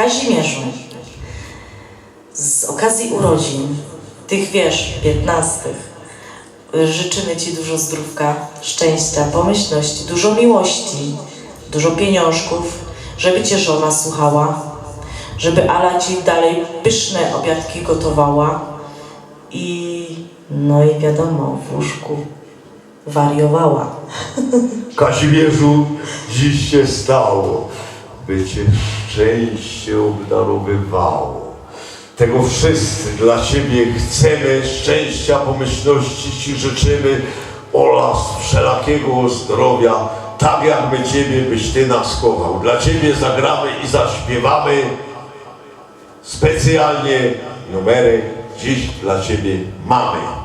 Kazimierzu, z okazji urodzin, tych wiesz, piętnastych, życzymy Ci dużo zdrówka, szczęścia, pomyślności, dużo miłości, dużo pieniążków, żeby Cię żona słuchała, żeby Ala Ci dalej pyszne obiadki gotowała i no i wiadomo, w łóżku wariowała. Kazimierzu, dziś się stało, by cię szczęście obdarowywało. Tego wszyscy dla ciebie chcemy, szczęścia, pomyślności ci życzymy oraz wszelakiego zdrowia, tak jakby ciebie byś ty nas kochał. Dla ciebie zagramy i zaśpiewamy specjalnie numerek dziś dla ciebie mamy.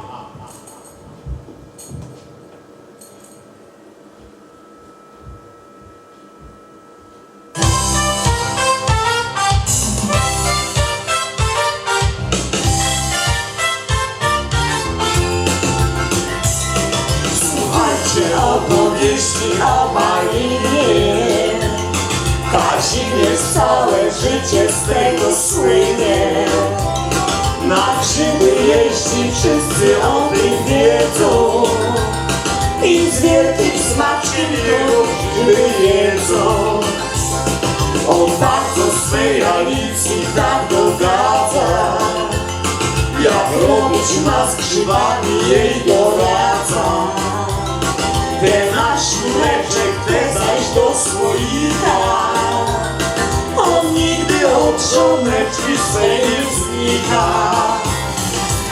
Słuchajcie opowieści o Marinie? Kazimierz całe życie z tego słynie. Na grzyby jeździ, wszyscy o tym wiedzą. I z wielkim jego grzyby jedzą On bardzo swej Alicji tak dogadza jak robić ma z grzybami jej doradza Ten nasz mleczek zajść do słoika. On nigdy od żoneczki swej znika.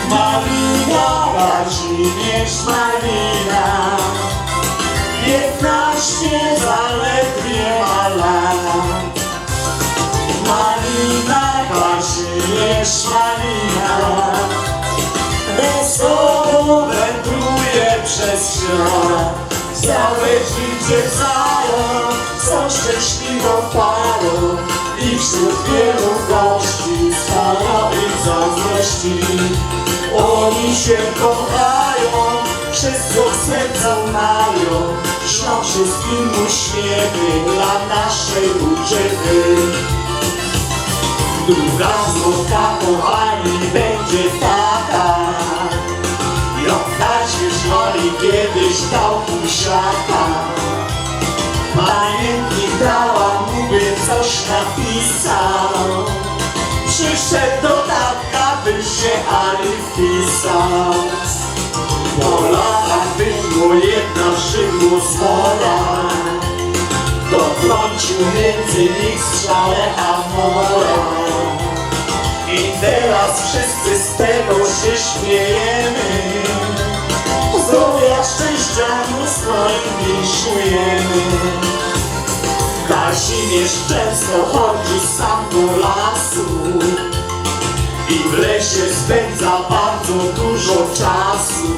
Malina, Kazimierz Malina Piętnaście zaledwie ma lat. Malina, Kazimierz Malina Wesoło wędruje przez świat Całe życie zają Są szczęśliwą parą I wśród wielu gości ich zazdrości Oni się kochają Wszystko w sercu mają Ślą wszystkim uśmiechy Dla naszej uciechy Druga złotka kochani będzie taka Jak Kazimierz Woli kiedyś dał pusiaka Pamiętnik dała mu, coś napisał. Przyszedł do tatka, by się Ali wpisał Po latach wyszło jedna szydło zmora Dotrącił między nich strzałę Amora I teraz wszyscy z tego się śmiejemy Mnóstwo im wiszujemy Kazimierz często chodzi sam do lasu. I w lesie spędza bardzo dużo czasu.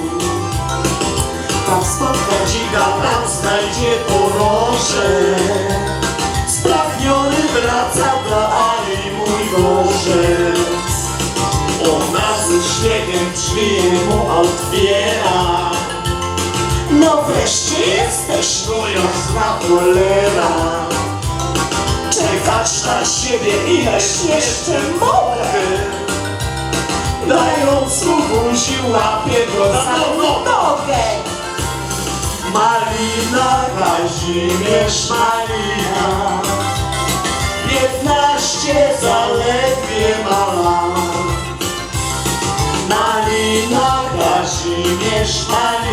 Tam spotka dzika, tam znajdzie poroże Spragniony wraca do Ali mój Boże. Ona ze śniegiem drzwi mu otwiera Wreszcie jesteś, no jak zna cholera Czekać na siebie ileż jeszcze mogę. Dając mu buzi łapie go za nogę. Malina, Kazimierz Malina Piętnaście zaledwie ma lat Malina, Kazimierz Malina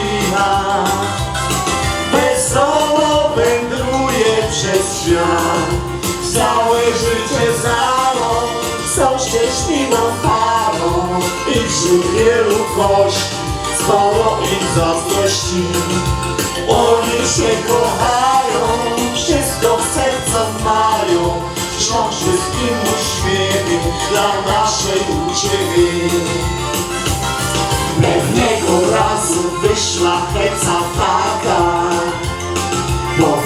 Całe życie zalą Są szczęśliwą parą. I wśród wielu gości Sporo im zazdrości. Oni się kochają Wszystko w sercu mają. Ślą wszystkim uśmiechy Dla naszej uciechy Pewnego razu wyszła heca taka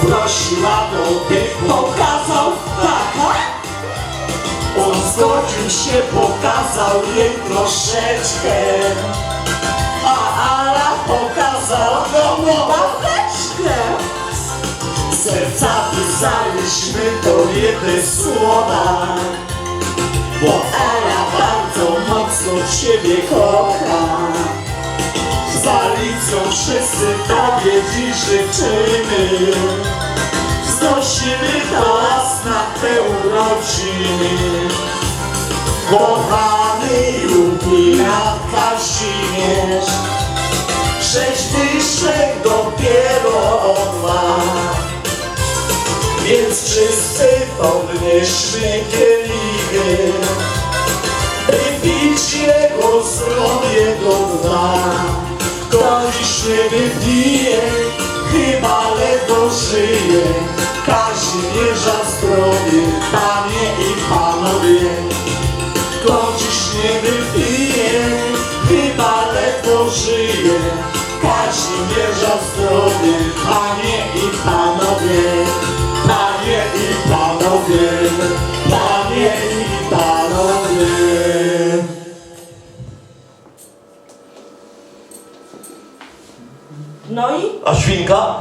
Go, by pokazał. Taka? On zgodził się, pokazał jej troszeczkę. A Ala pokazała go łapeczkę Serca pisałyśmy to jedne słowa. Bo Ala bardzo mocno Ciebie kocha Z Alicją wszyscy Tobie dziś życzymy. Znosimy toast na te urodziny. Kochany jubilat Kazimierz Sześć dyszek dopiero on ma Więc wszyscy podnieśmy kielichy jego zdrowie do dna. Kto dziś nie wypije, chyba ledwo żyje. Kazimierza zdrowie, panie i panowie. Kto dziś nie wypije, chyba ledwo żyje. Kazimierza zdrowie, panie i panowie, No i A świnka?